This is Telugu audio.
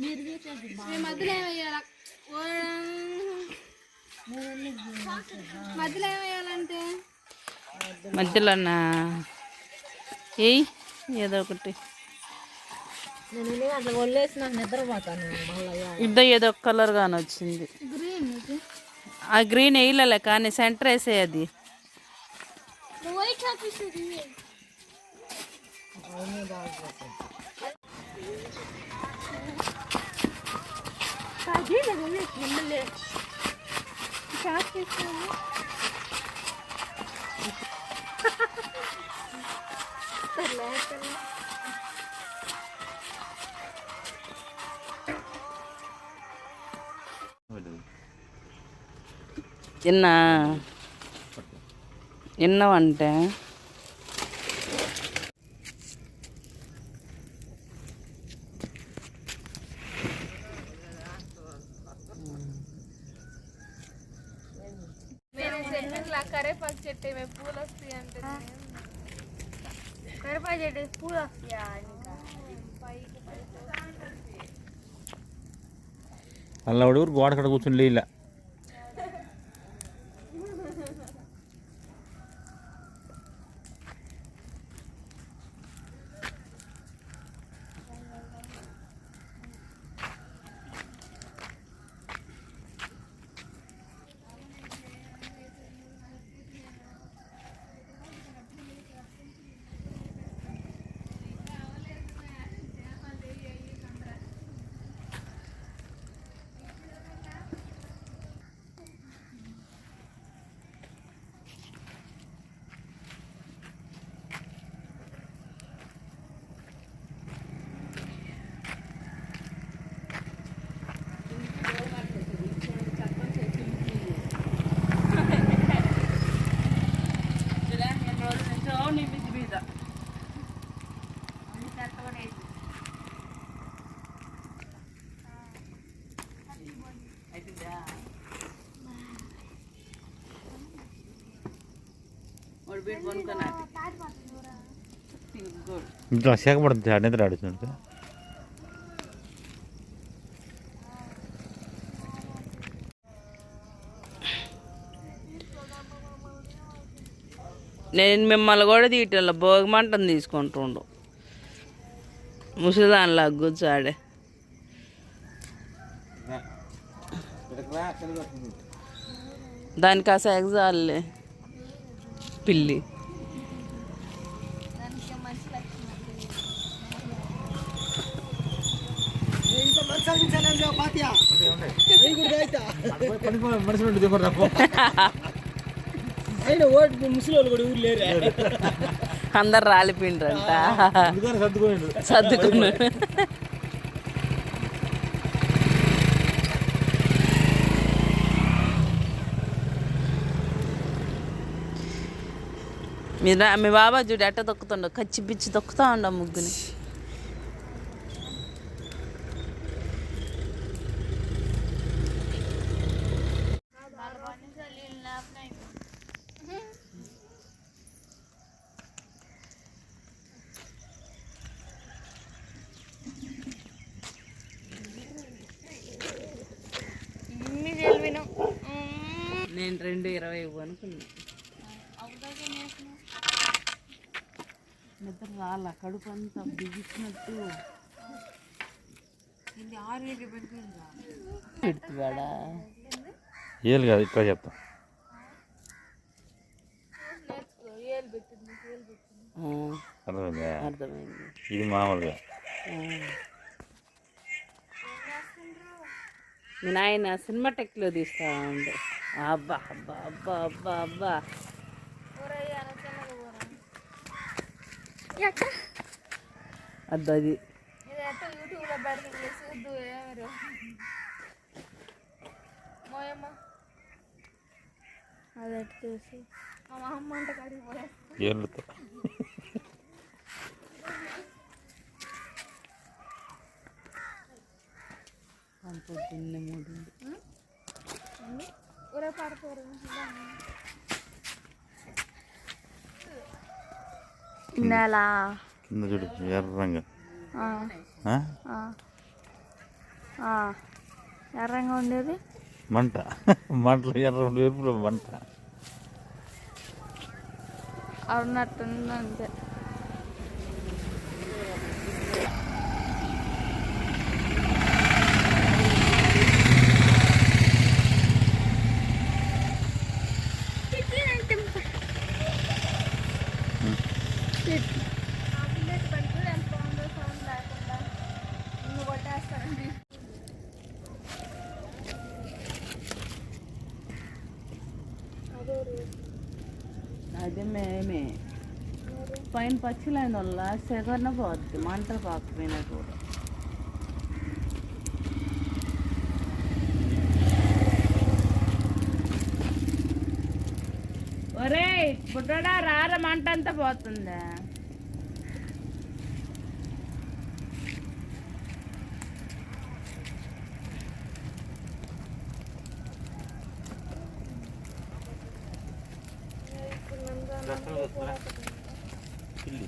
మధ్యలో ఏమయ్యాల మధ్యలో ఏమయ్యాలంటే ఏయ్ ఏదో ఒకటి. నేను ఇద్దో ఏదో ఒక కలర్ గాని వచ్చింది. ఆ గ్రీన్ వేయలే కానీ సెంటర్ వేసే అది. White Tadina, really, Emily. Got this one. Hello, என்ன என்ன வந்துட்டேன் కరేపాకు చెట్టు ఏమే పూలు వస్తాయి అంటే కరేపాకు చెట్టు పూలు వస్తాయా ఇంకా. అలా ఊరు గోడ కడ కూర్చుని ఇలా ఇంట్లో సేకపడుతుంది నిద్ర ఆడుతుంది నేను మిమ్మల్ని కూడా తీయటం భోగమంటం తీసుకుంటుండు. ముసలిదానిలా కూర్చోడే. దానికి ఆ ఎగ్జాల్లే పిల్లి. అయినా ఓటు ముసలి వాళ్ళు కూడా ఊరు లేరు అందరు రాలిపోయిండ్రంట సర్దుకోండి మీ మీ బాబా చూడు ఎట్ట తొక్కుతుండో కచ్చి పిచ్చి తొక్కుతా ఉండ ముగ్గుని. నేను రెండు ఇరవై అనుకున్నా. నిద్ర రాల కడుపు అంతా బిగించినట్టు పెడుతున్నాడా? ఏళ్ళు కాదు ఇట్లా చెప్తాం. అర్థమైందా? అర్థమైంది. ఇది మామూలుగా. మీ నాయన సినిమా టెక్లో తీస్తా ఉండు. అబ్బా అబ్బా అబ్బా అబ్బా అబ్బా. అది. అది ఎట్ట చూసి మా అమ్మ అంట కాడికి పోయా ఏళ్ళతో. పొద్దున్నే మూడు. ఊరే పడుకోరు కింద. చూడు ఎర్రంగా. ఎర్రంగా ఉండేది? మంట. మంటలు ఎర్ర ఎప్పుడు మంట. అవునట్టుంది అంతే. అది పైన పచ్చిలైన వల్ల సెగన పోద్ది మంటలు పాకపోయినా కూడా. ఒరేయ్ బుడ్డడా రార మంట అంతా పోతుందా? పిల్లి